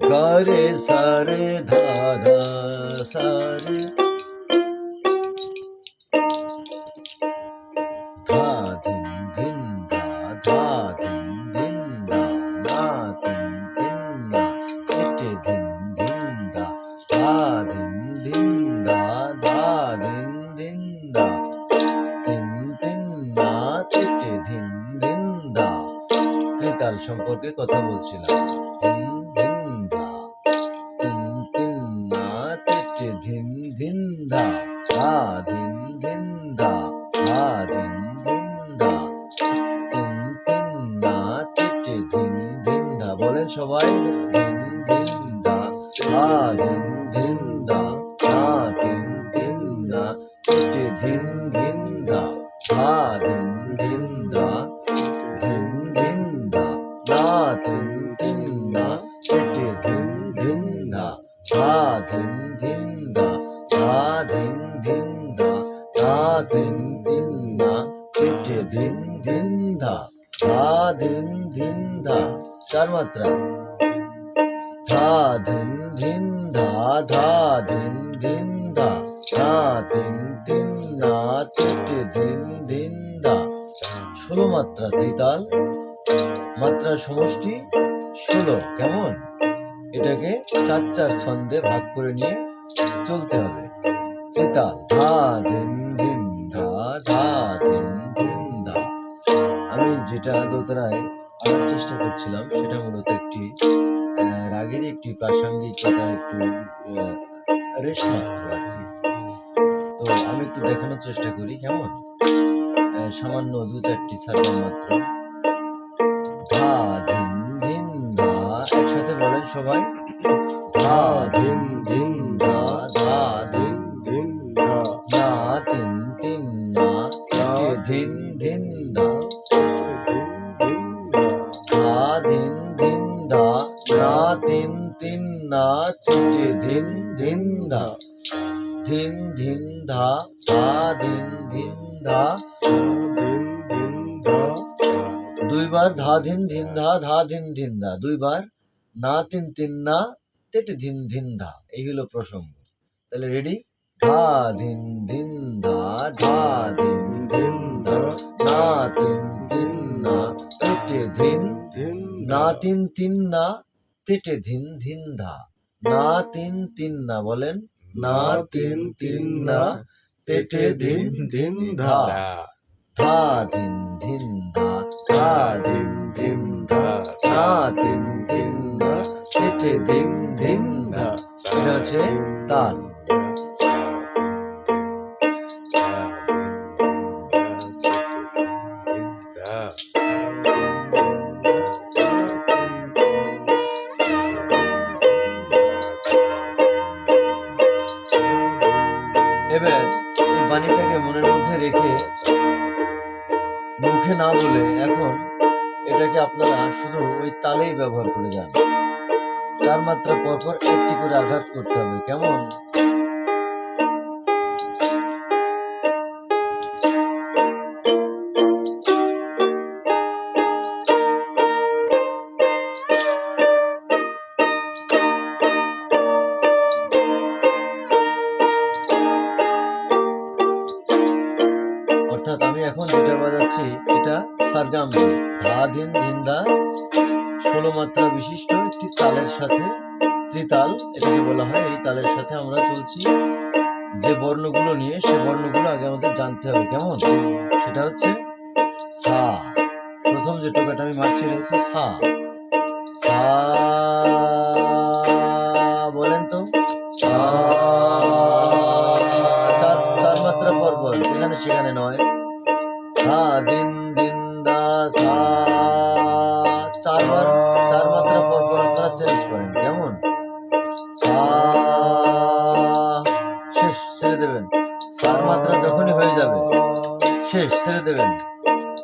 द्वारे सारे धा रे সম্পর্কে কথা বলছিলাম বলেন সবাই ধিন চার মাত্রা ধা ধিন ধিন ধা ধা ধিন ধিন দা ধা ধিন ধিন না টিটে ধিন ধিন দা ষোলো মাত্রা ত্রিতাল। মাত্রার সমষ্টি ষোলো, কেমন? এটাকে চার চার ছন্দে ভাগ করে নিয়ে চলতে হবে। ত্রিতাল ধা ধিন ধিন ধা ধা ধিন ধিন ধা। আমি যেটা দোতরায় আনার চেষ্টা করছিলাম সেটা মূলত একটি আহ, রাগেরই একটি প্রাসঙ্গিকতা একটু আহ, রেশ মাত্র আর কি। তো আমি একটু দেখানোর চেষ্টা করি কেমন? সামান্য দু চারটি সার্কাম মাত্র। ধা ধিন ধিন ধা একসাথে বলেন সবাই। ধা ধিন ধা ধা ধিন ধিন দুইবার ধা ধিন ধিন ধা ধা ধিন ধিন ধা দুইবার না তিন তিন না তেটে ধিন ধিন ধা এই হলো প্রসঙ্গ। তাহলে রেডি ধা ধিন ধিন ধা ধা ধিন ধিন ধা না তিন তিন না তেটে ধিন ধিন না তিন তিন না তেটে ধিন ধিন ধা না তিন তিন না বলেন না, তিন তিন, না, তেটে দিন দিন, ধা। ধা দিন দিন, ধা ধা দিন দিন, ধা। ধা দিন দিন না, তেটে দিন দিন, ধা। এটা হচ্ছে তাল ওই তালেই ব্যবহার করে যান। চার মাত্রা পরপর একটি করে আঘাত করতে হবে, কেমন? অর্থাৎ আমি এখন যেটা বাজাচ্ছি, এটা সারগাম ধা, ধিন ধিন দা ষোলো মাত্রা বিশিষ্ট একটি তালের সাথে ত্রিতাল, এটাকে বলা হয়। এই তালের সাথে আমরা চলছি। যে বর্ণগুলো নিয়ে সে বর্ণগুলো আগে আমাদের জানতে হবে। কেমন? সেটা হচ্ছে সা। প্রথম যে টোকাটা আমি মারছি, এটা হচ্ছে সা। সা বলেন তো। সা চার চার মাত্রা পর যেখানে সেখানে নয়। সা দিন চার মাত্রা যখনই হয়ে যাবে শেষ ছেড়ে দেবেন।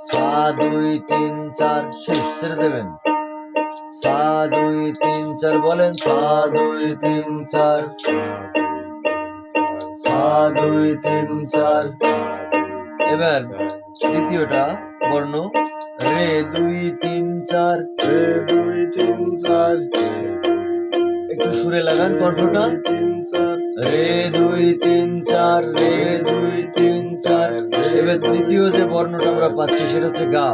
সা দুই তিন চার শেষ ছেড়ে দেবেন। সা দুই তিন চার বলেন সা দুই তিন চার। সা দুই তিন চার। এবার দ্বিতীয়টা বর্ণ। রে দুই তিন চার। রে দুই তিন চার। একটু সুরে লাগান কণ্ঠটা। রে দুই তিন চার রে দুই তিন চার এবার তৃতীয় যে বর্ণটা আমরা পাচ্ছি সেটা হচ্ছে গা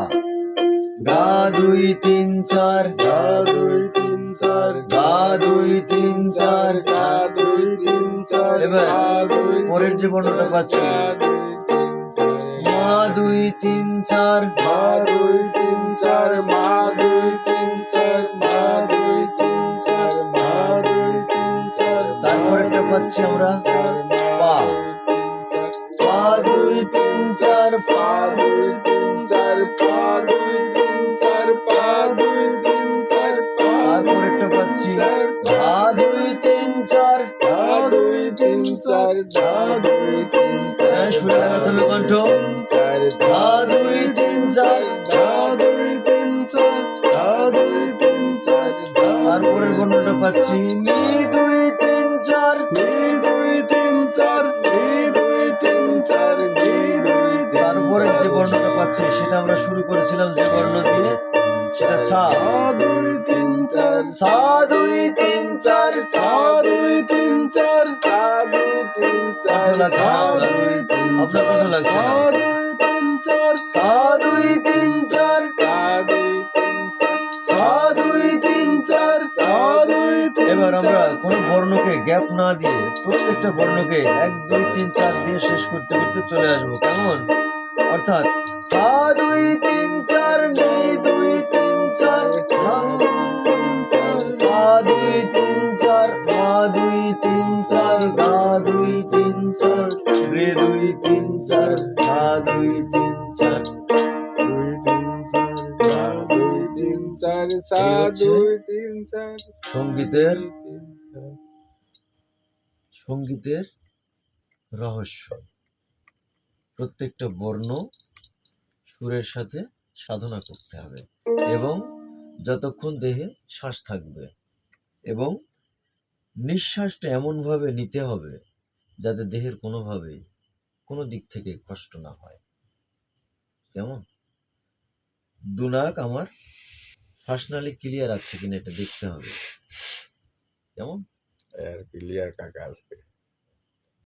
গা দুই তিন চার গা দুই তিন চার গা দুই তিন চার গা দুই তিন চার এবার পরের যে বর্ণটা পাচ্ছি মা দুই তিন চার মা দুই তিন চার মা দুই তিন চার পাচ্ছি আমরা। পা। পা দুই, তিন, চার, পা। দুই তিন চার পা দুই তিন চার পা দুই তিন চার পা তারপরেরটা পাচ্ছি। ধা দুই, তিন, চার। ধা দুই তিন চার ধা দুই তিন চার সুরে লাগাতে হবে কণ্ঠ। ধা দুই, তিন, চার। ধা দুই তিন চার ধা দুই তিন চার তারপরের বর্ণটা পাচ্ছি। নি দুই চার নি দুই তিন চার নি দুই তিন চার দুই তিন তারপরের যে বর্ণটা পাচ্ছি সেটা আমরা শুরু করেছিলাম যে বর্ণ দিয়ে সেটা ছা দুই তিন চার সা দুই তিন চার সা দুই তিন চার সা দুই তিন চার সা দুই তিন লাগছে দুই চার সা দুই তিন চার সা দুই তিন চার সা দুই তিন চার সা দুই তিন এবার আমরা কোনো বর্ণকে গ্যাপ না দিয়ে প্রত্যেকটা বর্ণকে এক, দুই তিন চার দিয়ে শেষ করতে করতে চলে আসব। কেমন? অর্থাৎ সা, দুই তিন চার নি দুই তিন চার গা, দুই তিন চার মা, দুই তিন চার গা, দুই তিন চার রে, দুই তিন চার সা দুই তিন চার সঙ্গীতের। সঙ্গীতের রহস্য। প্রত্যেকটা বর্ণ সুরের সাথে সাধনা করতে হবে এবং যতক্ষণ দেহে শ্বাস থাকবে এবং নিঃশ্বাসটা এমনভাবে নিতে হবে যাতে দেহের কোনোভাবেই কোনো দিক থেকে কষ্ট না হয়। কেমন? দুনাক আমার শ্বাসনালী ক্লিয়ার আছে কিনা এটা দেখতে হবে। কেমন? ক্লিয়ার কাকা আজকে